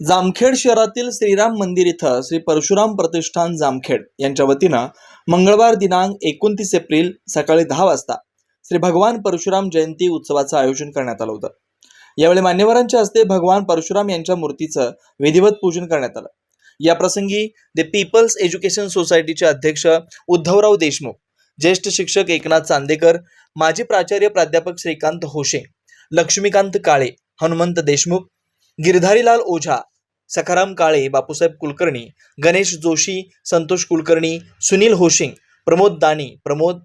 जामखेड शहरातील श्रीराम मंदिर इथं श्री परशुराम प्रतिष्ठान जामखेड यांच्या वतीनं मंगळवार दिनांक एकोणतीस एप्रिल सकाळी दहा वाजता श्री भगवान परशुराम जयंती उत्सवाचं आयोजन करण्यात आलं होतं. यावेळी मान्यवरांच्या हस्ते भगवान परशुराम यांच्या मूर्तीचं विधिवत पूजन करण्यात आलं. या प्रसंगी द पीपल्स एज्युकेशन सोसायटीचे अध्यक्ष उद्धवराव देशमुख ज्येष्ठ शिक्षक एकनाथ चांदेकर माजी प्राचार्य प्राध्यापक श्रीकांत होशे लक्ष्मीकांत काळे हनुमंत देशमुख गिरधारीलाल ओझा सखाराम काळे बापूसाहेब कुलकर्णी गणेश जोशी संतोष कुलकर्णी सुनील होशिंग प्रमोद दानी प्रमोद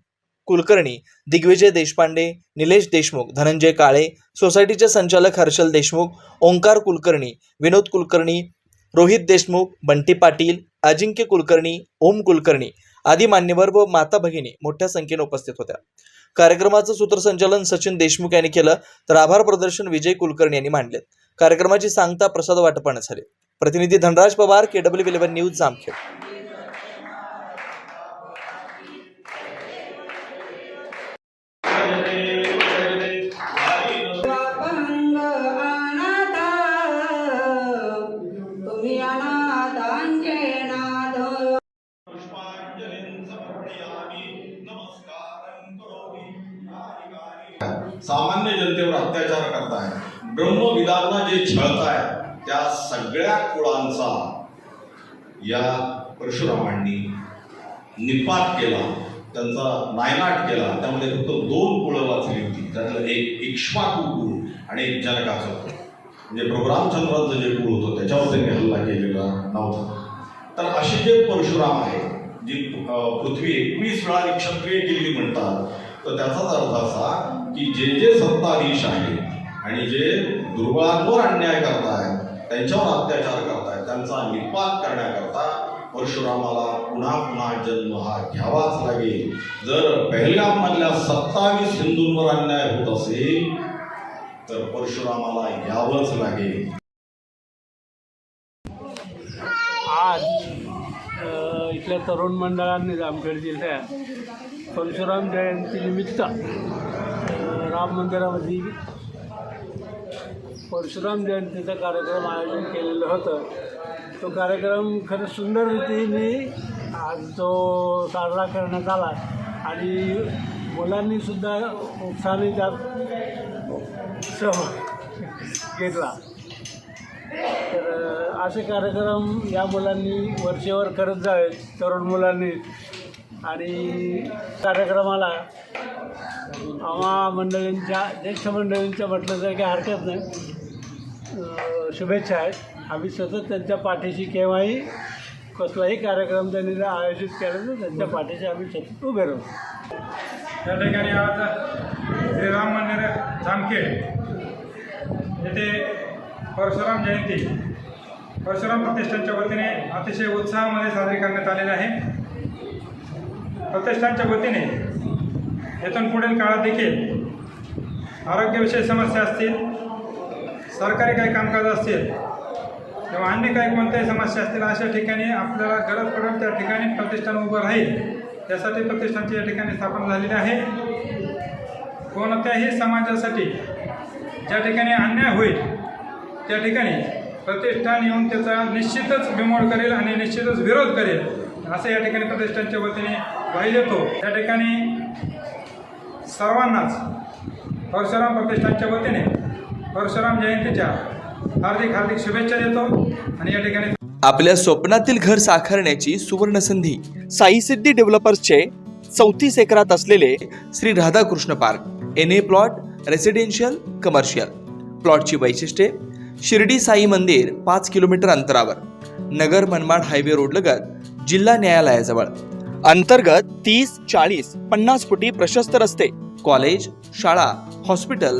कुलकर्णी दिग्विजय देशपांडे निलेश देशमुख धनंजय काळे सोसायटीचे संचालक हर्षल देशमुख ओंकार कुलकर्णी विनोद कुलकर्णी रोहित देशमुख बंटी पाटील अजिंक्य कुलकर्णी ओम कुलकर्णी आदी मान्यवर व माता भगिनी मोठ्या संख्येने उपस्थित होत्या. कार्यक्रमाचं सूत्रसंचालन सचिन देशमुख यांनी केलं तर आभार प्रदर्शन विजय कुलकर्णी यांनी मांडले कार्यक्रमाची सांगता प्रसाद वाटपाने झाले. प्रतिनिधी Dhanraj Pawar K W eleven news Jamkhed. सामान्य जनतेवर अत्याचार करताय ब्रह्मविदांना जे छळताय त्या सगळ्या कुळांचा या परशुरामांनी निपात केला त्यांचा नायनाट केला. त्यामध्ये फक्त दोन कुळं वाचली होती. त्यातलं एक इक्ष्वाकू कुळ आणि एक जनकाचं कुळ. म्हणजे प्रभू रामचंद्रांचं जे कुळ होतं त्याच्यावर त्यांनी हल्ला केलेला नव्हता. तर असे जे परशुराम आहे जी पृथ्वी एकवीस वेळा निक्षत्रिय केली म्हणतात तर त्याचाच अर्थ असा की जे जे सत्ताधीश आहे आणि जे दुर्बळांवर अन्याय करताय त्यांच्यावर अत्याचार करतायत त्यांचा निपात करण्याकरता परशुरामाला पुन्हा पुन्हा जन्म हा घ्यावाच लागेल. जर पहिल्या मधल्या सत्तावीस हिंदूंवर अन्याय होत असेल तर परशुरामाला यावंच लागेल. आज इथल्या तरुण मंडळांनी जामखेड जिल्ह्यात परशुराम जयंतीनिमित्त राम मंदिरामध्ये परशुराम जयंतीचा कार्यक्रम आयोजन केलेलं होतं. तो कार्यक्रम खरं सुंदर रीतीने आज तो साजरा करण्यात आला. आणि मुलांनीसुद्धा उत्साहाने त्यात सहभाग घेतला. तर असे कार्यक्रम या मुलांनी वर्षेवर करत जावेत तरुण मुलांनी. आणि कार्यक्रमाला आम्हा मंडळींच्या ज्येष्ठ मंडळींच्या म्हटलं तर काही हरकत नाही. शुभेच्छा आहेत. आम्ही सतत त्यांच्या पाठीशी केव्हाही कसलाही कार्यक्रम त्यांनी आयोजित केला तर त्यांच्या पाठीशी आम्ही सतत उभे राहू. त्या ठिकाणी आज श्रीराम मंदिर जामखेड येथे परशुराम जयंती परशुराम प्रतिष्ठानच्या वतीने अतिशय उत्साहामध्ये साजरी करण्यात आलेली आहे. प्रतिष्ठानच्या वतीने येथून पुढील काळात देखील आरोग्यविषयी समस्या असतील सरकारी काही कामकाज असतील किंवा अन्य काही कोणत्याही समस्या असतील अशा ठिकाणी आपल्याला गरज पडेल त्या ठिकाणी प्रतिष्ठान उभं राहील. त्यासाठी प्रतिष्ठानची या ठिकाणी स्थापना झालेली आहे. कोणत्याही समाजासाठी ज्या ठिकाणी अन्याय होईल त्या ठिकाणी प्रतिष्ठान येऊन त्याचा निश्चितच बिमोड करेल आणि निश्चितच विरोध करेल असं या ठिकाणी प्रतिष्ठानच्या वतीने ग्वाही देतो त्या ठिकाणी सर्वांनाच परशुराम प्रतिष्ठानच्या वतीने परशुराम जयंतीच्या हार्दिक हार्दिक शुभेच्छा देतो आणि या ठिकाणी आपल्या स्वप्नातील घर साकारण्याची सुवर्ण संधी साई सिद्धी डेव्हलपर्सचे चौतीस एकरात असलेले Shri Radhakrishna park N A plot residential commercial प्लॉटची वैशिष्ट्ये शिर्डी साई मंदिर पाच किलोमीटर अंतरावर नगर मनमाड हायवे रोड लगत जिल्हा न्यायालयाजवळ. अंतर्गत तीस चाळीस पन्नास फुटी प्रशस्त रस्ते कॉलेज शाळा हॉस्पिटल